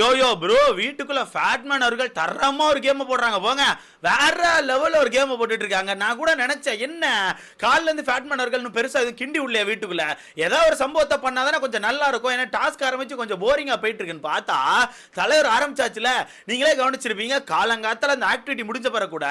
YoYo bro வீட்டுக்குள்ள fatman அவர்கள் தரமா ஒரு கேம் போடுறாங்க. போங்க. வேற லெவல்ல ஒரு கேம் போட்டுட்டு இருக்காங்க. நான் கூட நினைச்சேன் என்ன? காலில இருந்து ஃபேட்மேன் அவர்கள் பெருசா இது கிண்டி உள்ளே வீட்டுக்குள்ள? ஏதாவது ஒரு சம்பவத்தை பண்ணாதானே கொஞ்சம் நல்லா இருக்கும். ஏன்னா டாஸ்க் ஆரம்பிச்சு கொஞ்சம் போரிங்கா போயிட்டு இருக்குன்னு பார்த்தா தலைவர் ஆரம்பிச்சாச்சுல. நீங்களே கவனிச்சிருப்பீங்க காலங்காத்தால அந்த ஆக்டிவிட்டி முடிஞ்ச பிறகு கூட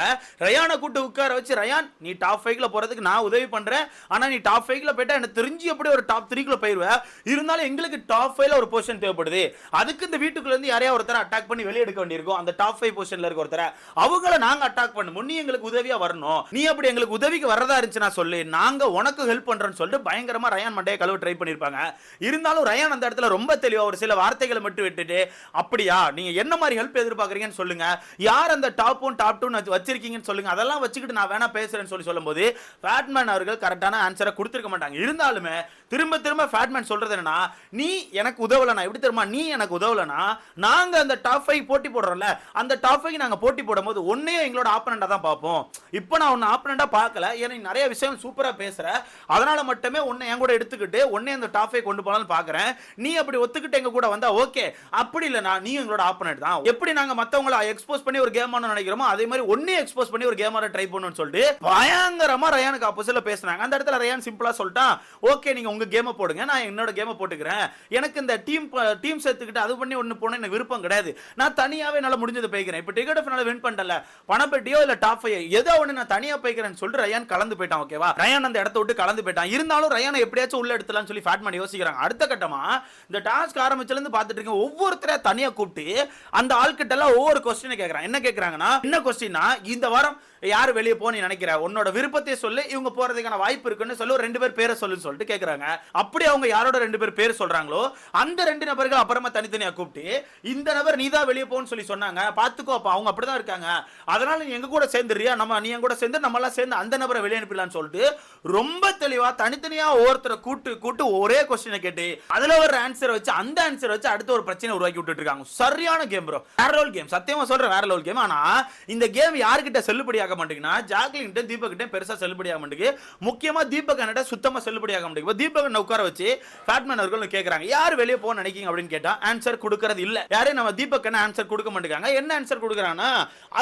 ரயானை கூட்டு உட்கார வச்சு ரயான் நீ டாப் ஃபைவ்ல போறதுக்கு நான் உதவி பண்றேன். ஆனா நீ டாப் ஃபைவ்ல போயிட்டா எனக்கு தெரிஞ்சு எப்படி ஒரு டாப் த்ரீக்குள்ள போயிருவேன் இருந்தாலும் எங்களுக்கு டாப் ஃபைவ்ல ஒரு பொசிஷன் தேவைப்படுது. அதுக்கு இந்த வீட்டுக்கு இருந்து யாரையா ஒருத்தரை அட்டாக் பண்ணி வெளியே எடுக்க வேண்டியிருக்கும். அந்த டாப் ஃபைவ் பொசிஷன்ல இருக்க ஒருத்தர. அவங்கள நாங்க அட்டாக் பண்ணும் நீ எங்களுக்கு உதவியா வரணும். நீ அப்படி எங்களுக்கு உதவிக்கு வரதா இருந்துச்சுன்னா சொல்லு. நாங்க உனக்கு ஹெல்ப் பண்றோம்னு சொல்லிட்டு பயங்கரமா ரயான் மண்டையை கழுவ ட்ரை பண்ணிருப்பாங்க இருந்தாலும் ரயான் அந்த இடத்துல ரொம்ப தெளிவா ஒரு சில வார்த்தைகளை மட்டும் விட்டுட்டு அப்படியா? நீங்க என்ன மாதிரி ஹெல்ப் எதிர்பார்க்குறீங்கன்னு சொல்லுங்க. யார் அந்த டாப் ஒன் டாப் டூ வச்சிருக்கீங்கன்னு சொல்லுங்க. அதெல்லாம் வச்சுக்கிட்டு நான் வேணா பேசுறேன்னு சொல்லி சொல்லும்போது ஃபேட்மேன் அவர்கள் கரெக்டான ஆன்சரை கொடுத்துருக்க மாட்டாங்க. இருந்தாலுமே திரும்ப திரும்ப ஃபேட்மேன் சொல்றது என்னன்னா நீ எனக்கு உதவலனா எப்படி தெரியுமா? நீ எனக்கு உதவலைனா நாங்க அந்த டாப் ஃபைவ் போட்டி போடுறோம்ல அந்த டாப் ஃபைவ் நாங்க போட்டி போடும்போது ஒன்னையும் எங்களோட ஆப்பனண்டா தான் பார்ப்போம். இப்போ நான் உன்னை ஆப்பனண்டா பார்க்கல ஏன்னா நிறைய விஷயம் சூப்பரா பேசுற. அதனால மட்டுமே உன்னை என் கூட எடுத்துக்கிட்டு உன்னை அந்த டாப் ஃபைவ் கொண்டு போனாலும் பார்க்கறேன். நீ அப்படி ஒத்துக்கிட்டு எங்க கூட வந்தா ஓகே அப்படி இல்லைனா நீ எங்களோட ஆப்பனண்ட் தான். எப்படி நாங்க மத்தவங்கள எக்ஸ்போஸ் பண்ணி ஒரு கேம் ஆன நினைக்கிறோமோ அதே மாதிரி ஒன்னே எக்ஸ்போஸ் பண்ணி ஒரு கேம் ட்ரை பண்ணணும்னு சொல்லிட்டு பயங்கரமா ரயானுக்கு ஆப்போசிட்டில் பேசுனாங்க. அந்த இடத்துல ரயான் சிம்பிளா சொல்லிட்டான் ஓகே நீங்க உங்க கேமை போடுங்க. நான் என்னோட கேமை போட்டுக்கிறேன். எனக்கு இந்த டீம் டீம் சேர்த்துக்கிட்டு அது பண்ணி ஒன்று போன எனக்கு விருப்பம் கிடையாது. நான் தனியாகவே என்னால் முடிஞ்சது போய்க்கிறேன். இப்போ டிக்கெட் ஃபைனல் வின் பண்ணல. பணப்பெட்டியோ இல்லை டாப் ஃபைவ் ஏதோ ஒன்று நான் தனியாக போய்க்கிறேன்னு சொல்லிட்டு ரயான் கலந்து போயிட்டான் ஓகேவா ரயான் அந்த இடத்த விட்டு கலந்து போயிட்டான். இருந்தாலும் ரயானை எப்படியாச்சும் உள்ள எடுத்துலாம்னு சொல்லி ஃபேட்மேன் யோசிக்கிறாங்க. அடுத்த கட்டமாக இந்த டாஸ்க் ஆரம்பிச்சிலேருந்து பார்த்துட்டு இருக்கேன் ஒவ்வொருத்தரையா தனியாக கூப்பிட்டு அந்த ஆள்கிட்ட எல்லாம் ஒவ்வொரு கொஸ்டினை கேட்குறான் என்ன கேட்குறாங்கன்னா என்ன கொஸ்டின்னா இந்த வாரம் யார் வெளியே போ நீ நினைக்கிற? உன்னோட விருப்பத்தை சொல்லி இவங்க போகிறதுக்கான வாய்ப்பு இருக்குன்னு சொல்லி ரெண்டு பேர் பேரை சொல்லுன்னு சொல்லிட்டு கேட்குறாங்க அப்படி அவங்க யாரோட ரெண்டு பேர் பேர் சொல்கிறாங்களோ அந்த ரெண்டு நபர்கள் அப்புறமா தனித்தனியாக கூப்பிட்டு இந்த நபர் நீ தான் வெளியே போன்னு சொல்லி சொன்னாங்க. பாத்துக்கோ அப்போ அவங்க அப்படிதான் இருக்காங்க. அதனால நீ எங்க கூட சேர்ந்துறியா நம்ம நீ என் கூட சேர்ந்து நம்ம எல்லாம் சேர்ந்து அந்த நபரை வெளியே அனுப்பிடலாம்னு சொல்லிட்டு ரொம்ப தெளிவா தனித்தனியா ஒவ்வொருத்தரை கூட்டு கூட்டு ஒரே கொஸ்டினை கேட்டு அதுல ஒரு ஆன்சர் வச்சு அந்த ஆன்சர் வச்சு அடுத்த ஒரு பிரச்சனை உருவாக்கி விட்டுட்டு இருக்காங்க சரியான கேம் ப்ரோ வேற லெவல் கேம் சத்தியமா சொல்றேன் வேற லெவல் கேம் ஆனா இந்த கேம் யாருக்கிட்ட செல்லுபடியாக மாட்டேங்குன்னா ஜாக்லின் கிட்ட தீபக் கிட்ட பெருசா செல்லுபடியாக மாட்டேங்குது. முக்கியமா தீபக் சுத்தமாக சுத்தமா செல்லுபடியாக மாட்டேங்குது. தீபக் உட்கார வச்சு ஃபேட்மேன் அவர்கள் கேக்குறாங்க யார் வெளியே போக நினைக்கிங்க அப்படின்னு கேட்டா ஆன்சர் கொடுக்கறது இல்ல. யாரே நம்ம தீபக் என்ன ஆன்சர் கொடுக்க மாட்டேங்கிறாங்க. என்ன ஆன்சர் கொடுக்குறாங்கன்னா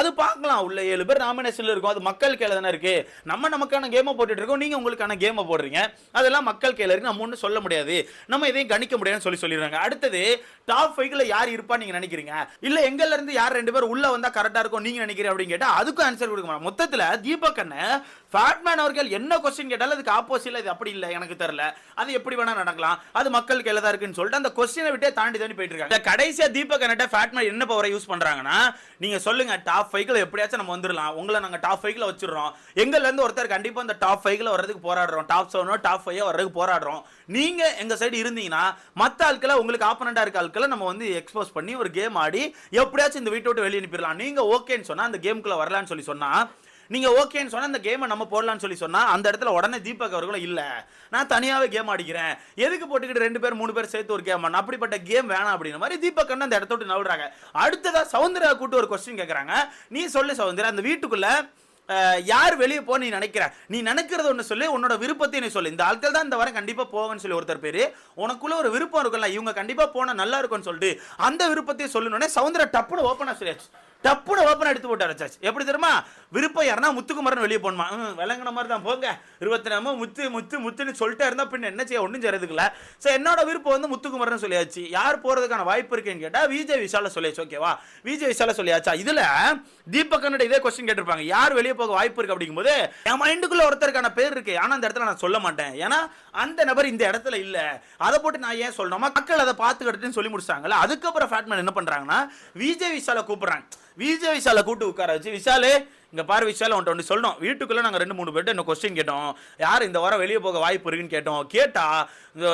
அது பார்க்கலாம். உள்ள ஏழு பேர் நாமினேஷன்ல இருக்கும். அது மக்கள் கையில தானே இருக்கு. நம்ம நமக்கான கேமை போட்டுட்டு இருக்கோம். நீங்க உங்களுக்கான கேமை போடுறீங்க. அதெல்லாம் மக்கள் கையில இருக்கு. நம்ம ஒன்றும் சொல்ல முடியாது. நம்ம இதையும் கணிக்க முடியாதுன்னு சொல்லி சொல்லிடுறாங்க. அடுத்தது டாப் ஃபைவ்ல யார் இருப்பா நீங்க நினைக்கிறீங்க? இல்ல எங்கல இருந்து யார் ரெண்டு பேர் உள்ள வந்தா கரெக்டா இருக்கும் நீங்க நினைக்கிறீங்க அப்படின்னு கேட்டா அதுக்கும் ஆன்சர் கொடுக்க மாட்டோம் மொத்தத்துல தீபக் அண்ணன் ஃபேட்மேன் அவர்கள் என்ன கொஸ்டின் கேட்டாலும் அதுக்கு ஆப்போசிட்ல இது அப்படி இல்ல. எனக்கு தெரியல. அது எப்படி வேணா நடக்கலாம். அது மக்கள் கையில தான் இருக்குன்னு சொல்லிட்டு அந்த கொஸ்டினை விட்டே தாண்டி தாண்டி போயிட்டு இருக்காங்க. கடை கடைசியா தீபக் அண்ணட்ட ஃபேட்மேன் என்ன பவரை யூஸ் பண்றாங்கன்னா நீங்க சொல்லுங்க டாப் ஃபைவ்ல எப்படியாச்சும் நம்ம வந்துடலாம். உங்களை நாங்க டாப் ஃபைவ்ல வச்சிடுறோம். எங்கல இருந்து ஒருத்தர் கண்டிப்பா அந்த டாப் ஃபைவ்ல வர்றதுக்கு போராடுறோம். டாப் செவனோ டாப் ஃபைவ் வர்றதுக்கு போராடுறோம். நீங்க எங்க சைடு இருந்தீங்கன்னா மத்த ஆட்களை உங்களுக்கு ஆப்பனண்டா இருக்க ஆட்களை நம்ம வந்து எக்ஸ்போஸ் பண்ணி ஒரு கேம் ஆடி எப்படியாச்சும் இந்த வீட்டை விட்டு வெளியே அனுப்பிடலாம். நீங்க ஓகேன்னு சொன்னா அந்த கேமுக்குள்ள வரலான்னு சொல்லி சொன்னா நீங்க ஓகேன்னு சொன்னா அந்த கேமை நம்ம போடலாம்னு சொல்லி சொன்னா அந்த இடத்துல உடனே தீபக் அவர்களும் இல்ல நான் தனியாவே கேம் ஆடிக்கிறேன். எதுக்கு போட்டுக்கிட்டு ரெண்டு பேர் மூணு பேர் சேர்த்து ஒரு கேம் அப்படிப்பட்ட கேம் வேணாம் அப்படின்ற மாதிரி தீபக் அண்ணன் அந்த இடத்த விட்டு நவுறாங்க அடுத்ததா சவுந்தரா கூட்டு ஒரு கொஸ்டின் கேட்கறாங்க நீ சொல்லு சவுந்தரா அந்த வீட்டுக்குள்ள யார் வெளியே போ நீ நினைக்கிற? நீ நினைக்கிறது ஒன்று சொல்லி உன்னோட விருப்பத்தை நீ சொல்லு. இந்த ஆட்கள் தான் இந்த வாரம் கண்டிப்பாக போகன்னு சொல்லி ஒருத்தர் பேர். உனக்குள்ள ஒரு விருப்பம் இருக்குல்ல இவங்க கண்டிப்பாக போனால் நல்லா இருக்கும்னு சொல்லிட்டு அந்த விருப்பத்தையும் சொல்லணுன்னே சவுந்தர டப்புனு ஓப்பனாக சொல்லியாச்சு. டப்புனு ஓப்பன் எடுத்து போட்டு அடைச்சாச்சு எப்படி தெரியுமா? விருப்பம் யாருன்னா முத்துக்குமரன் வெளியே போகணுமா? விளங்கின விளங்குன மாதிரி தான். போங்க. இருபத்தி நாம முத்து முத்து முத்துன்னு சொல்லிட்டே இருந்தால் பின்ன என்ன செய்ய? ஒன்றும் செய்யறதுக்குல ஸோ என்னோட விருப்பம் வந்து முத்துக்குமரன் சொல்லியாச்சு. யார் போகிறதுக்கான வாய்ப்பு இருக்குன்னு கேட்டால் விஜய் விஷால சொல்லியாச்சு. ஓகேவா விஜய் விஷால சொல்லியாச்சா? இதில் தீபக் இதே கொஸ்டின் கேட்டிருப்பாங்க. யார் வெளியே போக வாய்ப்பு இருக்கு அப்படிங்கும்போது என் மைண்டுக்குள்ள ஒருத்தருக்கான பேர் இருக்கு. ஆனால் அந்த இடத்துல நான் சொல்ல மாட்டேன். ஏன்னா அந்த நபர் இந்த இடத்துல இல்லை. அதை போட்டு நான் ஏன் சொல்லணுமா? மக்கள் அதை பார்த்துக்கிட்டுன்னு சொல்லி முடிச்சாங்கல்ல. அதுக்கப்புறம் ஃபேட்மேன் என்ன பண்ணுறாங்கன்னா விஜய் விஷால கூப்பிட்றாங்க. விஜய் விஷால கூட்டு உட்கார வச்சு. விஷாலு இங்கே பாரு விஷயம் உன்ட்ட ஒன்று சொல்லணும். வீட்டுக்குள்ளே நாங்கள் ரெண்டு மூணு பேர்ட்டு என்ன கொஸ்டின் கேட்டோம். யார் இந்த வாரம் வெளியே போக வாய்ப்பு இருக்குன்னு கேட்டோம். கேட்டால் இந்த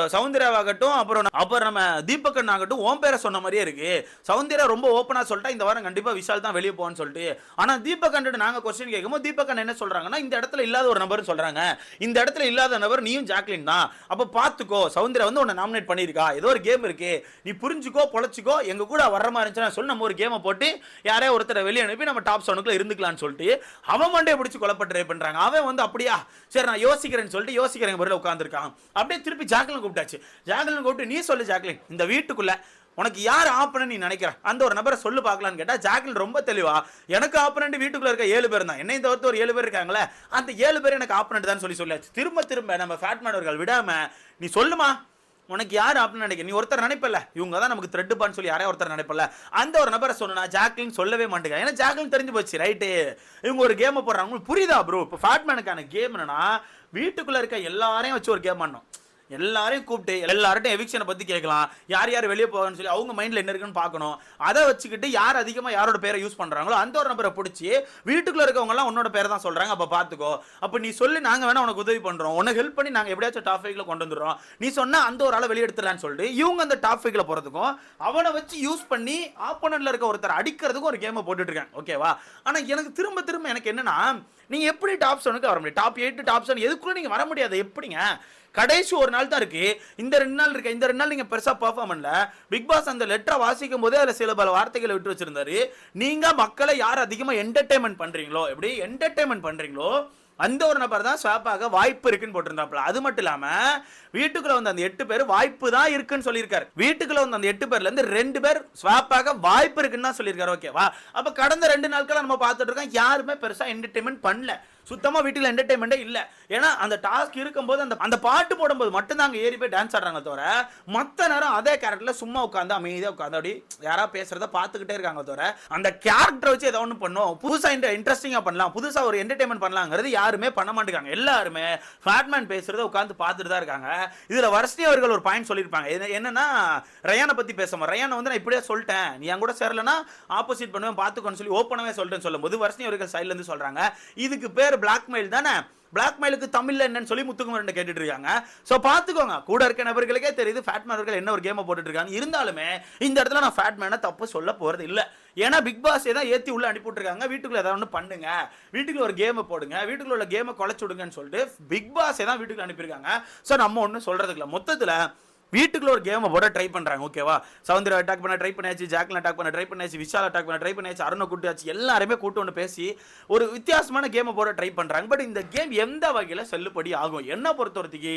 அப்புறம் அப்புறம் நம்ம தீபக்கன் ஆகட்டும் ஓம் பேரை சொன்ன மாதிரியே இருக்குது சவுந்தர்யா ரொம்ப ஓப்பனாக சொல்லிட்டா இந்த வாரம் கண்டிப்பாக விஷால் தான் வெளியே போவான்னு சொல்லிட்டு. ஆனால் தீபக்கன் நாங்கள் கொஸ்டின் கேட்கும்போது தீபக்கன் என்ன சொல்கிறாங்கன்னா இந்த இடத்துல இல்லாத ஒரு நபர்னு சொல்கிறாங்க இந்த இடத்துல இல்லாத நபர் நீயும் ஜாக்லின் தான். அப்போ பார்த்துக்கோ சவுந்தர்யா வந்து உன்னை நாமினேட் பண்ணியிருக்கா. ஏதோ ஒரு கேம் இருக்கு. நீ புரிஞ்சுக்கோ பொழைச்சிக்கோ எங்கள் கூட வர மாதிரி இருந்துச்சுன்னா சொல்லி நம்ம ஒரு கேமை போட்டு யாரையா ஒருத்தரை வெளியே அனுப்பி நம்ம டாப் செவனுக்குள்ள இருந்துக்கலாம்னு சொல்லிட்டு. அவன் மண்டையை பிடிச்சி கொலப்பட்டு ட்ரை பண்ணுறாங்க அவன் வந்து அப்படியா? சரி நான் யோசிக்கிறேன்னு சொல்லிட்டு யோசிக்கிறேன் பொருள் உட்காந்துருக்கான் அப்படியே திருப்பி ஜாக்லின் கூப்பிட்டாச்சு. ஜாக்லின் கூப்பிட்டு நீ சொல்லு ஜாக்லின் இந்த வீட்டுக்குள்ளே உனக்கு யார் ஆப்பனன் நீ நினைக்கிற? அந்த ஒரு நபரை சொல்லு பார்க்கலான்னு கேட்டால் ஜாக்கில் ரொம்ப தெளிவா எனக்கு ஆப்பனண்ட் வீட்டுக்குள்ள இருக்க ஏழு பேர் தான். என்னை தவிர்த்து ஒரு ஏழு பேர் இருக்காங்களே அந்த ஏழு பேர் எனக்கு ஆப்பனண்ட் தான் சொல்லி சொல்லியாச்சு. திரும்ப திரும்ப நம்ம ஃபேட்மேன் அவர்கள் விடாம நீ சொல்லுமா? உனக்கு யார் அப்படின்னு நினைக்க நீ ஒருத்தர் நினைப்பல இவங்க தான் நமக்கு த்ரெட்டுப்பான்னு சொல்லி யாரையும் ஒருத்தர் நினைப்பல அந்த ஒரு நபரை சொன்னா ஜாக்லின் சொல்லவே மாட்டேங்க ஏன்னா ஜாக்லின் தெரிஞ்சு போச்சு ரைட்டு இவங்க ஒரு கேமை போடுறாங்க. உங்களுக்கு புரியுதா ப்ரோ இப்போ ஃபேட்மேனுக்கான கேம் என்னன்னா வீட்டுக்குள்ள இருக்க எல்லாரையும் வச்சு ஒரு கேம் ஆடணும். எல்லாரையும் கூப்பிட்டு எல்லார்ட்டும் எவிக்ஷனை பற்றி கேட்கலாம். யார் யார் வெளியே போகணும்னு சொல்லி அவங்க மைண்டில் என்ன இருக்குன்னு பார்க்கணும். அதை வச்சுக்கிட்டு யார் அதிகமாக யாரோட பேரை யூஸ் பண்ணுறாங்களோ அந்த ஒரு நபரை பிடிச்சி வீட்டுக்குள்ளே இருக்கவங்கலாம் உன்னோட பேரை தான் சொல்கிறாங்க அப்போ பார்த்துக்கோ. அப்போ நீ சொல்லி நாங்கள் வேணால் உனக்கு உதவி பண்ணுறோம் உனக்கு ஹெல்ப் பண்ணி நாங்கள் எப்படியாச்சும் டாஃபிக்கில் கொண்டு வந்துடுறோம். நீ சொன்னால் அந்த ஒரு ஆளை வெளியெடுத்துடலான்னு சொல்லிட்டு இவங்க அந்த டாஃபிக்கில் போகிறதுக்கும் அவனை வச்சு யூஸ் பண்ணி ஆப்போனண்ட்டில் இருக்க ஒருத்தர் அடிக்கிறதுக்கும் ஒரு கேமை போட்டுட்டு ஓகேவா ஆனால் எனக்கு திரும்ப திரும்ப எனக்கு என்னென்னா நீங்கள் எப்படி டாப் செவனுக்கு வர முடியும்? டாப் எயிட் டாப் செவன் எதுக்குள்ளே நீங்கள் வர முடியாது? எப்படிங்க? கடைசி ஒரு நாள் தான் இருக்கு. இந்த ரெண்டு நாள் இருக்கு. இந்த ரெண்டு நாள் நீங்க பெருசா பர்ஃபார்ம் பண்ணல. பிக் பாஸ் அந்த லெட்டரை வாசிக்கும் போதே அதுல சில பல வார்த்தைகளை விட்டு வச்சிருந்தாரு. நீங்க மக்களை யார் அதிகமா என்டர்டைன்மெண்ட் பண்றீங்களோ எப்படி என்டர்டைன்மெண்ட் பண்றீங்களோ அந்த ஒரு நபர் தான் ஸ்வாப்பாக வாய்ப்பு இருக்குன்னு போட்டிருந்தாப்புல. அது மட்டும் இல்லாம வீட்டுக்குள்ள வந்து அந்த எட்டு பேர் வாய்ப்பு தான் இருக்குன்னு சொல்லியிருக்காரு. வீட்டுக்குள்ள வந்து அந்த எட்டு பேர்ல இருந்து ரெண்டு பேர் ஸ்வாப்பாக வாய்ப்பு இருக்குன்னு தான் சொல்லியிருக்காரு. ஓகேவா அப்ப கடந்த ரெண்டு நாட்களா நம்ம பார்த்துட்டு இருக்கோம். யாருமே பெருசா என்டர்டைன்மெண்ட் பண்ணல. சுத்தமாக வீட்டில் என்டர்டைன்மெண்ட்டே இல்லை. ஏன்னா அந்த டாஸ்க் இருக்கும்போது அந்த அந்த பாட்டு போடும்போது மட்டும் தான் அங்கே ஏறி போய் டான்ஸ் ஆடுறாங்க தவிர மற்ற நேரம் அதே கேரக்டரில் சும்மா உட்காந்து அமைதியாக உட்காந்து அப்படி யாராவது பேசுகிறத பார்த்துக்கிட்டே இருக்காங்க தவிர அந்த கேரக்டரை வச்சு ஏதோ ஒன்று பண்ணும் இந்த இன்ட்ரெஸ்டிங்காக பண்ணலாம். புதுசாக ஒரு என்டர்டைன்மெண்ட் பண்ணலாங்கிறது யாருமே பண்ண மாட்டேங்காங்க எல்லாருமே ஃபேட்மேன் பேசுகிறத உட்காந்து பார்த்துட்டு தான் இருக்காங்க. இதில் வர்ஷினி அவர்கள் ஒரு பாயிண்ட் சொல்லியிருப்பாங்க. இது என்னன்னா ரயானை பற்றி பேசுவோம் ரயானை வந்து நான் இப்படியே சொல்லிட்டேன். நீ என் கூட சேரலன்னா ஆப்போசிட் பண்ணுவேன் பார்த்துக்கோன்னு சொல்லி ஓப்பனாகவே சொல்லிட்டேன்னு சொல்லும்போது வர்ஷினி அவர்கள் சைட்லேருந்து இருந்து இதுக்கு பேர் பிளாக்மெயில் தானே? பிளாக்மெயிலுக்கு தமிழ்ல என்னன்னு சொல்லி முத்துக்குமரன் கேட்டுட்டு இருக்காங்க. சோ பாத்துக்கோங்க கூட இருக்க நபர்களுக்கே தெரியுது ஃபேட்மேன் அவர்கள் என்ன ஒரு கேமை போட்டுட்டு இருக்காங்க. இருந்தாலுமே இந்த இடத்துல நான் ஃபேட்மேனை தப்பு சொல்ல போறது இல்ல. ஏன்னா பிக் பாஸ் ஏதாவது ஏத்தி உள்ள அனுப்பி விட்டுருக்காங்க. வீட்டுக்குள்ள ஏதாவது ஒன்று பண்ணுங்க. வீட்டுக்குள்ள ஒரு கேமை போடுங்க. வீட்டுக்குள்ள உள்ள கேமை குலைச்சு விடுங்கன்னு சொல்லிட்டு பிக் பாஸ் தான் வீட்டுக்குள்ள அனுப்பியிருக்காங்க. ஸோ நம்ம ஒன்றும் சொல்றதுக்கு இல்லை. மொத்தத்துல வீட்டுக்குள்ள ஒரு கேமை போட ட்ரை பண்ணுறாங்க ஓகேவா சவுந்தர அட்டாக் பண்ண ட்ரை பண்ணியாச்சு ஜாக்லின் அட்டாக் பண்ண ட்ரை பண்ணியாச்சு விஷால் அட்டாக் பண்ண ட்ரை பண்ணியாச்சு அருணை கூட்டியாச்சு எல்லாருமே கூட்டு ஒன்று பேசி ஒரு வித்தியாசமான கேமை போட ட்ரை பண்ணுறாங்க பட் இந்த கேம் எந்த வகையில் செல்லுபடி ஆகும்? என்ன பொறுத்தவரைக்கு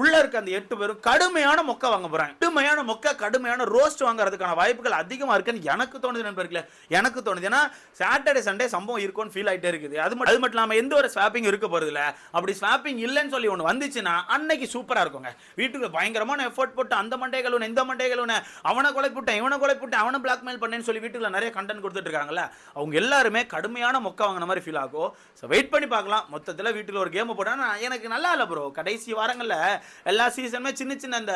உள்ளே இருக்க அந்த எட்டு பேரும் கடுமையான மொக்கை வாங்க போகிறாங்க கடுமையான மொக்கை கடுமையான ரோஸ்ட் வாங்குறதுக்கான வாய்ப்புகள் அதிகமாக இருக்குன்னு எனக்கு தோணுது நண்பர்களே. எனக்கு தோணுது. ஏன்னா சாட்டர்டே சண்டே சம்பவம் இருக்கும்னு ஃபீல் ஆகிட்டே இருக்குது. அது மட்டும் அது மட்டும் இல்லாமல் எந்த ஒரு ஸ்வாப்பிங் இருக்க போகிறதில்ல அப்படி ஸ்வாப்பிங் இல்லைன்னு சொல்லி ஒன்று வந்துச்சுன்னா அன்னைக்கு சூப்பராக இருக்குங்க. வீட்டுக்கு பயங்கரமான எஃபோர்ட் போட்டு அந்த மண்டே இந்த மண்டே அவனை கொலை போட்டேன் இவனை கொலை போட்டேன் அவனை பிளாக்மெயில் பண்ணேன்னு சொல்லி வீட்டுக்குள்ள நிறைய கண்டென்ட் கொடுத்துட்டு இருக்காங்கல்ல அவங்க எல்லாருமே கடுமையான மொக்க வாங்கின மாதிரி ஃபீல் ஆகும். ஸோ வெயிட் பண்ணி பார்க்கலாம். மொத்தத்தில் வீட்டில் ஒரு கேமை போட்டா எனக்கு நல்லா இல்லை ப்ரோ கடைசி வாரங்களில் எல்லா சீசனுமே சின்ன சின்ன அந்த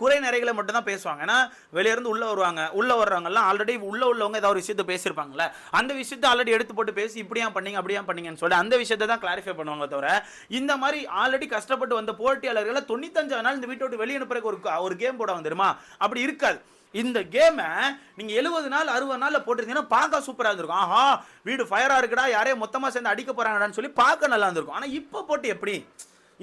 குறை நிறைகளை மட்டும் தான் பேசுவாங்க. ஏன்னா வெளியிருந்து இருந்து வருவாங்க. உள்ளே வர்றவங்கலாம் ஆல்ரெடி உள்ளே உள்ளவங்க ஏதாவது ஒரு விஷயத்த பேசியிருப்பாங்கல்ல. அந்த விஷயத்த ஆல்ரெடி எடுத்து போட்டு பேசி இப்படியா பண்ணீங்க அப்படியா பண்ணீங்கன்னு சொல்லி அந்த விஷயத்தை தான் கிளாரிஃபை பண்ணுவாங்க தவிர இந்த மாதிரி ஆல்ரெடி கஷ்டப்பட்டு வந்த போட்டியாளர்களை தொண்ணூத்தஞ்சு நாள் இந்த வீட்டை விட்டு வெளியே அனுப்புறதுக்கு ஒரு ஒரு கேம் போடுவாங்க தெரியுமா? அப்படி இருக்காது. இந்த கேமை நீங்க எழுபது நாள் அறுபது நாள்ல போட்டிருந்தீங்கன்னா பார்க்க சூப்பராக இருந்திருக்கும். ஆஹா வீடு ஃபயரா இருக்குடா யாரையும் மொத்தமா சேர்ந்து அடிக்க போறாங்கடான்னு சொல்லி பார்க்க நல்லா இருந்திருக்கும். ஆனா இப்போ போட்டு எப்படி?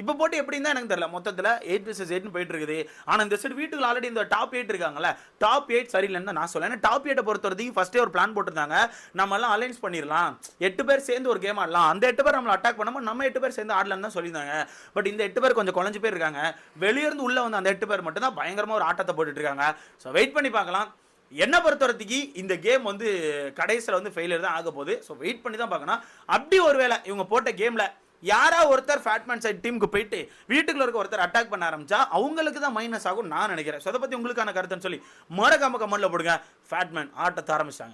இப்போ போட்டு எப்படின்னு தான் எனக்கு தெரியல. மொத்தத்தில் எயிட் பிளஸ் எயிட்னு போயிட்டு இருக்குது ஆனால் இந்த சைடு வீட்டுக்கு ஆல்ரெடி இந்த டாப் எயிட் இருக்காங்கல்ல. டாப் எயிட் சரியில்லைன்னு தான் நான் சொல்ல ஏன்னா டாப் எயிட்டை பொறுத்த வரைக்கும் ஃபஸ்ட்டே ஒரு பிளான் போட்டிருந்தாங்க. நம்ம எல்லாம் அலைன்ஸ் பண்ணிடலாம். எட்டு பேர் சேர்ந்து ஒரு கேம் ஆடலாம். அந்த எட்டு பேர் நம்மளை அட்டாக் பண்ணாமல் நம்ம எட்டு பேர் சேர்ந்து ஆடலாம்னு தான் சொல்லியிருந்தாங்க. பட் இந்த எட்டு பேர் கொஞ்சம் குழஞ்சு பேர் இருக்காங்க. வெளியிருந்து உள்ளே வந்து அந்த எட்டு பேர் மட்டும் தான் பயங்கரமாக ஒரு ஆட்டத்தை போட்டுட்டு இருக்காங்க. ஸோ வெயிட் பண்ணி பார்க்கலாம். என்ன பொறுத்தவரத்துக்கு இந்த கேம் வந்து கடைசியில் வந்து ஃபெயிலியர் தான் ஆக போகுது. ஸோ வெயிட் பண்ணி தான் பார்க்கணும். அப்படி ஒருவேளை இவங்க போட்ட கேமில் யாரா ஒருத்தர் ஃபேட்மேன் சைட் டீமுக்கு போயிட்டு வீட்டுக்குள்ள இருக்க ஒருத்தர் அட்டாக் பண்ண ஆரம்பிச்சா அவங்களுக்கு தான் மைனஸ் ஆகும் நான் நினைக்கிறேன். ஸோ அதை பற்றி உங்களுக்கான கருத்துன்னு சொல்லி மறக்காம கமெண்ட்ல போடுங்க. ஃபேட்மேன் ஆட்டத்தை ஆரம்பிச்சாங்க.